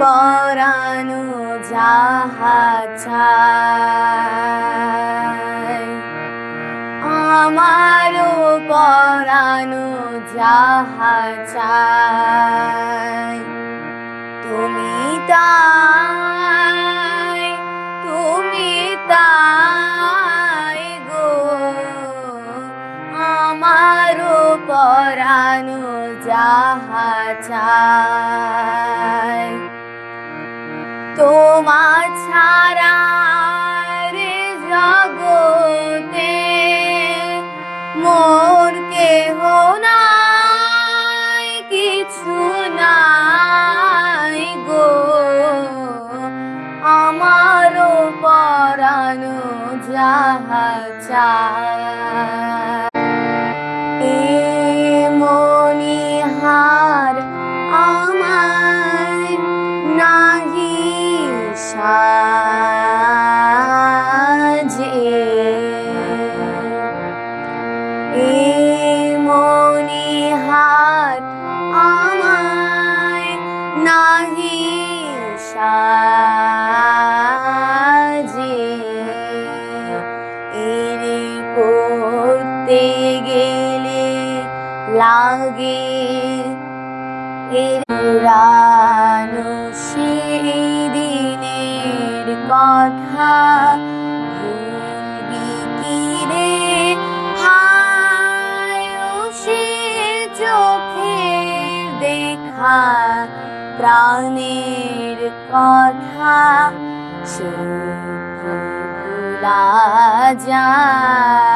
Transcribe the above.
পরানো যাহা আমারও পরানো যাহা চায় তুমি তাই তুমি তাই গো। আমারও পরানো যাহা চায় ছাড়া কিছু গো। আমারও পরানো যাহা চায় সাজে এ মনিহার আমায় নাহি গেলে লাগে এর কথা ভুলবি কি রে? সে কথা সে কি ভোলা যায়।